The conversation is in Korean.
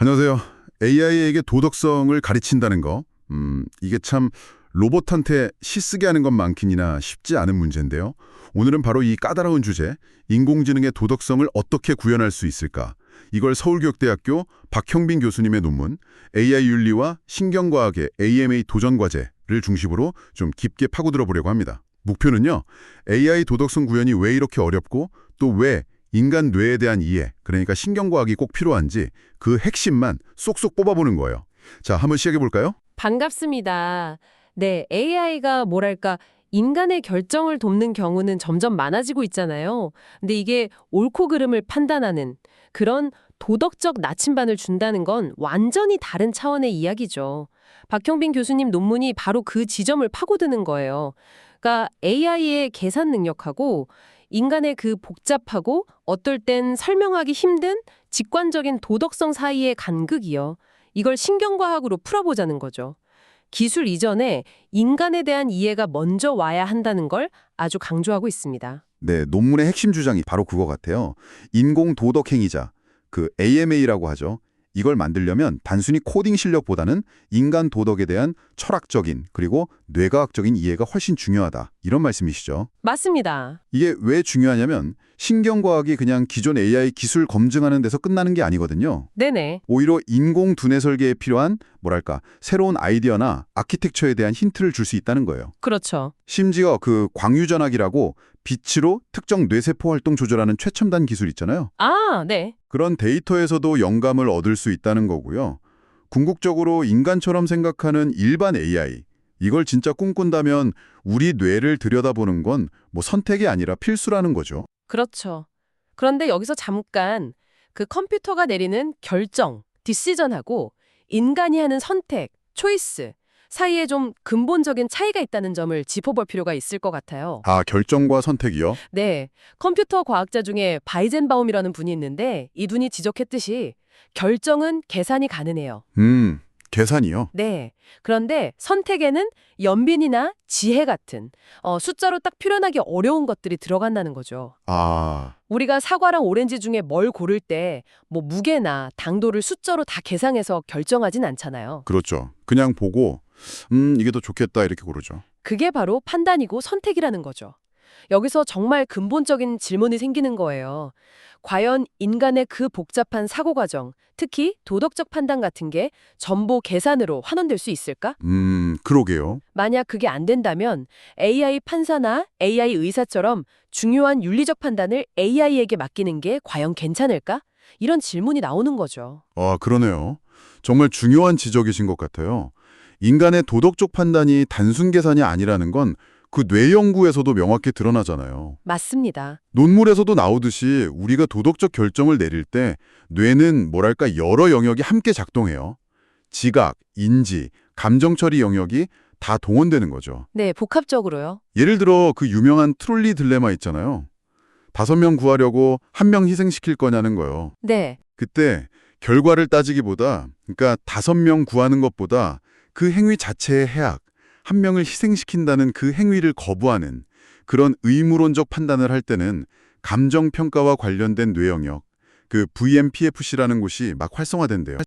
안녕하세요. AI에게 도덕성을 가르친다는 거, 음, 이게 참 로봇한테 시쓰게 하는 것만큼이나 쉽지 않은 문제인데요. 오늘은 바로 이 까다로운 주제, 인공지능의 도덕성을 어떻게 구현할 수 있을까? 이걸 서울교육대학교 박형빈 교수님의 논문 AI 윤리와 신경과학의 AMA 도전과제를 중심으로 좀 깊게 파고들어 보려고 합니다. 목표는요, AI 도덕성 구현이 왜 이렇게 어렵고 또 왜 인간 뇌에 대한 이해, 그러니까 신경과학이 꼭 필요한지 그 핵심만 쏙쏙 뽑아보는 거예요. 자, 한번 시작해 볼까요? 반갑습니다. 네, AI가 뭐랄까 인간의 결정을 돕는 경우는 점점 많아지고 있잖아요. 근데 이게 옳고 그름을 판단하는 그런 도덕적 나침반을 준다는 건 완전히 다른 차원의 이야기죠. 박형빈 교수님 논문이 바로 그 지점을 파고드는 거예요. 그러니까 AI의 계산 능력하고 인간의 그 복잡하고 어떨 땐 설명하기 힘든 직관적인 도덕성 사이의 간극이요. 이걸 신경과학으로 풀어보자는 거죠. 기술 이전에 인간에 대한 이해가 먼저 와야 한다는 걸 아주 강조하고 있습니다. 네, 논문의 핵심 주장이 바로 그거 같아요. 인공 도덕 행위자, 그 AMA라고 하죠. 이걸 만들려면 단순히 코딩 실력보다는 인간 도덕에 대한 철학적인 그리고 뇌과학적인 이해가 훨씬 중요하다. 이런 말씀이시죠. 맞습니다. 이게 왜 중요하냐면 신경과학이 그냥 기존 AI 기술 검증하는 데서 끝나는 게 아니거든요. 네네. 오히려 인공 두뇌 설계에 필요한 뭐랄까 새로운 아이디어나 아키텍처에 대한 힌트를 줄 수 있다는 거예요. 그렇죠. 심지어 그 광유전학이라고 빛으로 특정 뇌세포 활동 조절하는 최첨단 기술 있잖아요. 아, 네. 그런 데이터에서도 영감을 얻을 수 있다는 거고요. 궁극적으로 인간처럼 생각하는 일반 AI, 이걸 진짜 꿈꾼다면 우리 뇌를 들여다보는 건 뭐 선택이 아니라 필수라는 거죠. 그렇죠. 그런데 여기서 잠깐 그 컴퓨터가 내리는 결정, 디시전하고 인간이 하는 선택, 초이스 사이에 좀 근본적인 차이가 있다는 점을 짚어볼 필요가 있을 것 같아요. 아, 결정과 선택이요? 네, 컴퓨터 과학자 중에 바이젠바움이라는 분이 있는데 이분이 지적했듯이 결정은 계산이 가능해요. 음, 계산이요? 네. 그런데 선택에는 연빈이나 지혜 같은 어, 숫자로 딱 표현하기 어려운 것들이 들어간다는 거죠. 아, 우리가 사과랑 오렌지 중에 뭘 고를 때 뭐 무게나 당도를 숫자로 다 계상해서 결정하진 않잖아요. 그렇죠. 그냥 보고 음, 이게 더 좋겠다 이렇게 고르죠. 그게 바로 판단이고 선택이라는 거죠. 여기서 정말 근본적인 질문이 생기는 거예요. 과연 인간의 그 복잡한 사고 과정, 특히 도덕적 판단 같은 게 전부 계산으로 환원될 수 있을까? 음, 그러게요. 만약 그게 안 된다면 AI 판사나 AI 의사처럼 중요한 윤리적 판단을 AI에게 맡기는 게 과연 괜찮을까? 이런 질문이 나오는 거죠. 아, 그러네요. 정말 중요한 지적이신 것 같아요. 인간의 도덕적 판단이 단순 계산이 아니라는 건 그 뇌 연구에서도 명확히 드러나잖아요. 맞습니다. 논문에서도 나오듯이 우리가 도덕적 결정을 내릴 때 뇌는 뭐랄까 여러 영역이 함께 작동해요. 지각, 인지, 감정 처리 영역이 다 동원되는 거죠. 네, 복합적으로요. 예를 들어 그 유명한 트롤리 딜레마 있잖아요. 다섯 명 구하려고 한 명 희생시킬 거냐는 거요. 네, 그때 결과를 따지기보다 그러니까 다섯 명 구하는 것보다 그 행위 자체의 해악, 한 명을 희생시킨다는 그 행위를 거부하는 그런 의무론적 판단을 할 때는 감정평가와 관련된 뇌 영역, 그 VMPFC라는 곳이 막 활성화된대요.